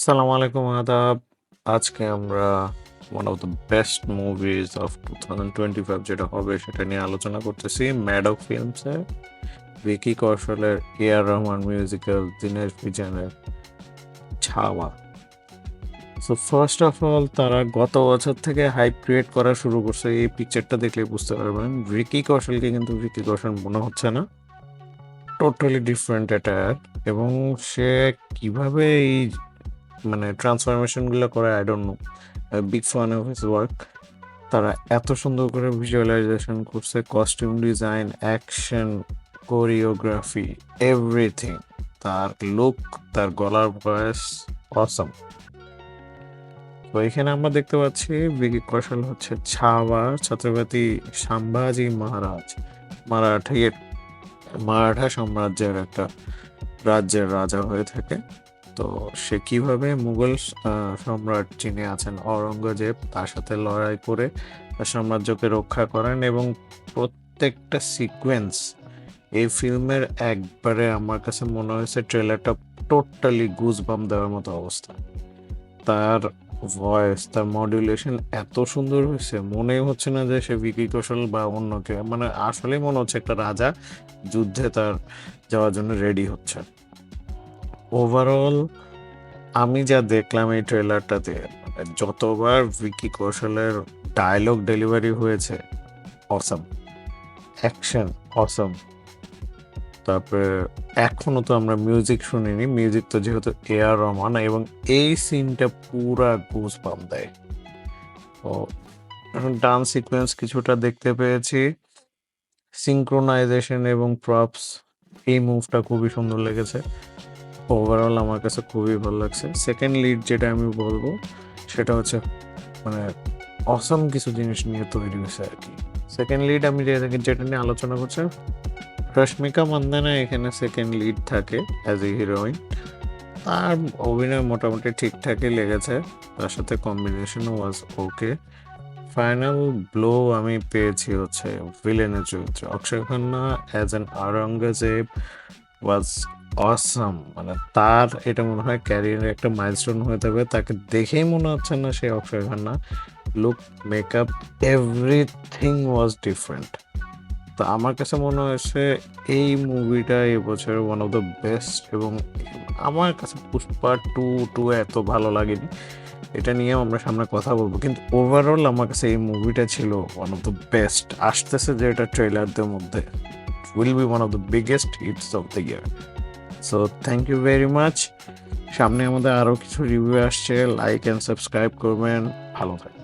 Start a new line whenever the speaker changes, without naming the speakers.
আসসালামু আলাইকুম, আদাব। আজকে আমরা one of the best movies of two thousand twenty five যেটা হবে সেটা নিয়ে আলোচনা করতেছি ম্যাডক ফিল্মসে ভিকি কৌশলের A R Rahman musical Dinesh বিজনের Chhaava so first of all তারা গত বছর থেকে হাইপ ক্রিয়েট করা শুরু করছে, এই পিকচারটা দেখলে বুঝতে পারবেন। ভিকি কৌশলকে কিন্তু ভিকি কৌশল মনে হচ্ছে না। টোটালি ডিফারেন্ট এটা এবং সে কীভাবে এই মানে ট্রান্সফরমেশনগুলো করে I don't know big fan of his work তারা এত সুন্দর করে ভিজুয়ালাইজেশন করছে costume design action choreography everything তার লুক তার গলার ভয়েস অসম তো এখানে আমরা দেখতে পাচ্ছি বিকি কৌশল হচ্ছে ছাওয়া, ছত্রপতি সাম্ভাজি মহারাজ মারাঠের মারাঠা সাম্রাজ্যের একটা রাজ্যের রাজা হয়ে থাকে। তো সে কীভাবে মুঘল সম্রাট যিনি আছেন? অরঙ্গজেব তার সাথে লড়াই করে তার সাম্রাজ্যকে রক্ষা করেন এবং প্রত্যেকটা সিকোয়েন্স এই ফিল্মের একবারে আমার কাছে মনে হয়েছে ট্রেলারটা টোটালি গুজবাম দেওয়ার মতো অবস্থা। তার ভয়েস তার মডুলেশন এত সুন্দর হয়েছে, মনেই হচ্ছে না যে সে বিকি কৌশল বা অন্য কেউ মানে আসলেই মনে হচ্ছে একটা রাজা যুদ্ধে তার যাওয়ার জন্য রেডি হচ্ছে। ওভারঅল আমি যা দেখলাম এই ট্রেলারটাতে যতবার ভিকি কৌশলের ডায়লগ ডেলিভারি হয়েছে অসম অ্যাকশন অসম তারপরে এখনও তো আমরা মিউজিক শুনিনি মিউজিক তো যেহেতু এ আর রহমান এবং এই সিনটা পুরা গুজ পাম দেয় ও ডান্স সিকোয়েন্স কিছুটা দেখতে পেয়েছি। সিঙ্ক্রোনাইজেশন এবং প্রপস এই মুভটা খুবই সুন্দর লেগেছে। ওভারঅল আমার কাছে খুবই ভালো লাগছে। সেকেন্ড লিড যেটা আমি বলব, সেটা হচ্ছে মানে অসম কিছু জিনিস নিয়ে তৈরি হয়েছে আর কি। সেকেন্ড লিড আমি যেটা নিয়ে আলোচনা করছি রশ্মিকা মান্দানা এখানে সেকেন্ড লিড থাকে অ্যাজ এ হিরোইন তার অভিনয় মোটামুটি ঠিকঠাকই লেগেছে, তার সাথে কম্বিনেশনও ওয়াজ ওকে ফাইনাল ব্লো আমি পেয়েছি হচ্ছে ভিলেনের চরিত্রে। Akshaye Khanna as an Aurangzeb was awesome মানে তার এটা মনে হয় ক্যারিয়ারে একটা মাইলস্টোন হয়ে যাবে। তাকে দেখেই মনে হচ্ছে না সে Akshaye Khanna look makeup everything was different তো আমার কাছে মনে হয়েছে এই মুভিটা এবছর ওয়ান অফ দ্য বেস্ট এবং আমার কাছে পুষ্পা টু টু এত ভালো লাগেনি। এটা নিয়েও আমরা সামনে কথা বলব। কিন্তু ওভারঅল আমার কাছে এই মুভিটা ছিল ওয়ান অফ দ্য বেস্ট আসতেছে যে এটা ট্রেলারদের মধ্যে। Will be one of the biggest hits of the year so thank you very much সামনে আমাদের আরও কিছু রিভিউ আসছে লাইক অ্যান্ড সাবস্ক্রাইব করবেন। ভালো থাকবেন।